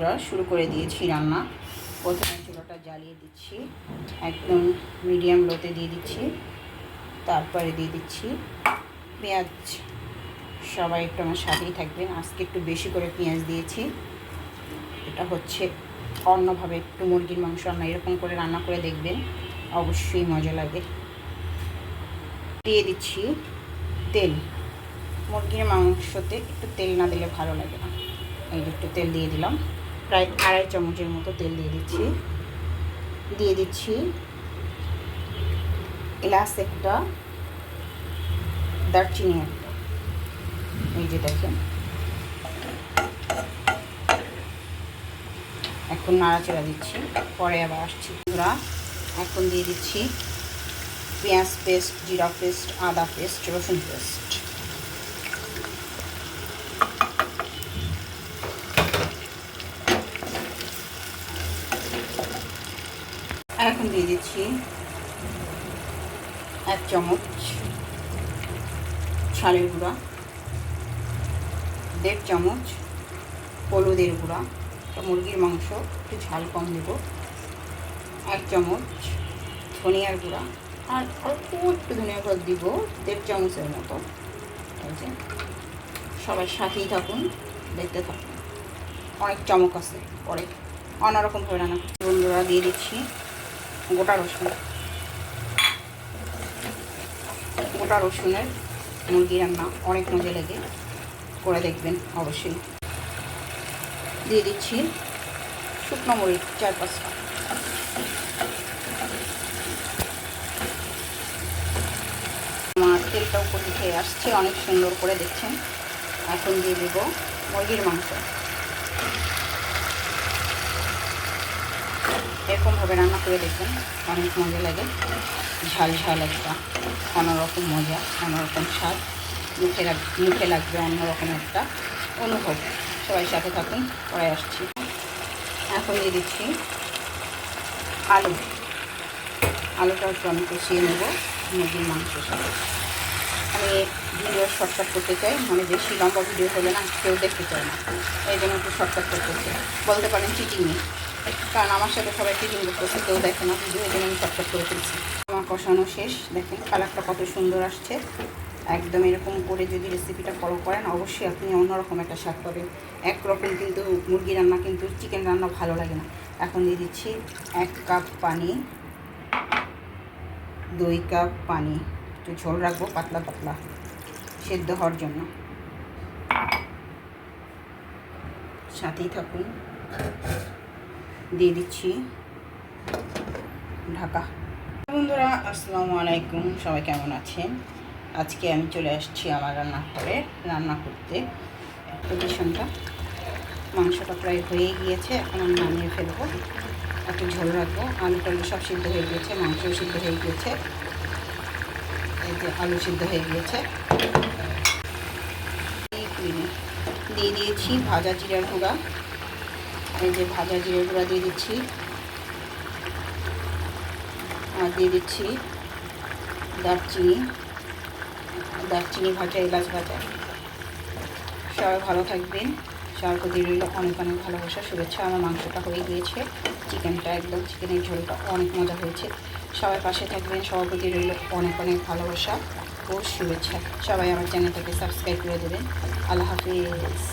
বন্ধুরা শুরু করে দিয়েছি রান্না। প্রথমে চুলাটা জ্বালিয়ে দিচ্ছি, একদম মিডিয়াম লোতে দিয়ে দিচ্ছি। তারপরে দিয়ে দিচ্ছি পেঁয়াজ। সবাই একটু আমার সাথেই থাকবেন। আজকে একটু বেশি করে পেঁয়াজ দিয়েছি। এটা হচ্ছে অন্যভাবে একটু মুরগির মাংস রান্না, এরকম করে রান্না করে দেখবেন। অবশ্যই মজা লাগে। দিয়ে দিচ্ছি তেল। মুরগির মাংসতে একটু তেল না দিলে ভালো লাগে না। এই একটু তেল দিয়ে দিলাম। প্রায় আড়াই চামচের মতো তেল দিয়ে দিচ্ছি। দিয়ে দিচ্ছি এলাচ একটা, দারচিনি একটা। এই যে দেখেন। এখন নাড়াচাড়া দিচ্ছি, পরে আবার আসছি। পুরা এখন দিয়ে দিচ্ছি পেঁয়াজ পেস্ট, জিরা পেস্ট, আদা পেস্ট, রসুন পেস্ট। এখন দিয়ে দিচ্ছি এক চামচ ছালের গুঁড়া, দেড় চামচ হলুদের গুঁড়া মুরগির মাংস, একটু ঝাল কম দেব, এক চামচ ধনিয়ার গুঁড়া, আর অল্প একটু ধনিয়া গুঁড়া দিব, দেড় চামচের মতো। সবাই সাথেই থাকুন, দেখতে থাকুন। অনেক চমক আছে পরে অন্যরকমভাবে রান্না বন্ধুরা দিয়ে দিচ্ছি। গোটা রসুন। গোটা রসুনের মুরগি রান্না অনেক মজা লাগে। করে দেখবেন অবশ্যই। দিয়ে দিচ্ছি শুকনো মরিচ, চার পাঁচটা। আমার তেলটা উপর দিকে আসছে, অনেক সুন্দর করে দেখছেন। এখন দিয়ে দেব মুরগির মাংস। এরকমভাবে রান্না করে দেখবেন। অনেক মজা লাগে। ঝাল ঝাল একটা, অন্যরকম মজা, অন্যরকম স্বাদ। মুখে লাগ, মুখে লাগবে অন্যরকম একটা অনুভব। সবাই সাথে থাকুন, পরে আসছি। এখন দিয়ে দিচ্ছি আলু। আলুটা একটু আমি কষিয়ে নেব মুরগির মাংসের সাথে। আমি ভিডিও শর্টকাট করতে চাই মানে বেশি লম্বা ভিডিও হলে না কেউ দেখতে চায় না। এই জন্য একটু শর্টকাট করতে চাই। বলতে পারেন চিটিং নেই কারণ আমার সাথে সবাই চিটিং করতেছে, কেউ দেখে না। ভিডিও জন্য আমি শর্টকাট করে ফেলছি আমার কষানো শেষ। দেখেন, কালারটা কত সুন্দর আসছে। একদম এরকম করে যদি রেসিপিটা ফলো করেন, অবশ্যই আপনি অন্যরকম একটা স্বাদ পাবেন। একরকম কিন্তু মুরগি রান্না, কিন্তু চিকেন রান্না ভালো লাগে না। এখন দিয়ে দিচ্ছি এক কাপ পানি, দুই কাপ পানি। একটু ঝোল রাখব, পাতলা পাতলা, সেদ্ধ হওয়ার জন্য। সাথেই থাকুন। দিয়ে দিচ্ছি। ঢাকা। বন্ধুরা, আসসালামু আলাইকুম। সবাই কেমন আছেন? আজকে আমি চলে আসছি আমার রান্নাঘরে রান্না করতে। পজিশনটা মাংসটা প্রায় হয়ে গিয়েছে, এখন আমি নামিয়ে ফেলব। একটু ঝোল রাখব। আলু টালু সব সিদ্ধ হয়ে গিয়েছে, মাংসও সিদ্ধ হয়ে গিয়েছে। এই যে আলু সিদ্ধ হয়ে গিয়েছে। দিয়ে দিয়েছি ভাজা জিরার গুঁড়া। এই যে ভাজা জিরার গুঁড়া দিয়ে দিচ্ছি। আর দিয়ে দিচ্ছি দারচিনি। দারচিনি ভাজা, এলাচ ভাজা। সবাই ভালো থাকবেন। সবার প্রতি রইল অনেক অনেক ভালোবাসা, শুভেচ্ছা। আমার মাংসটা হয়ে গিয়েছে। চিকেনটা একদম, চিকেনের ঝোলটা অনেক মজা হয়েছে। সবাই পাশে থাকবেন। সবার প্রতি রইল অনেক অনেক ভালোবাসা ও শুভেচ্ছা। সবাই আমার চ্যানেলটাকে সাবস্ক্রাইব করে দেবেন। আল্লাহ হাফিজ।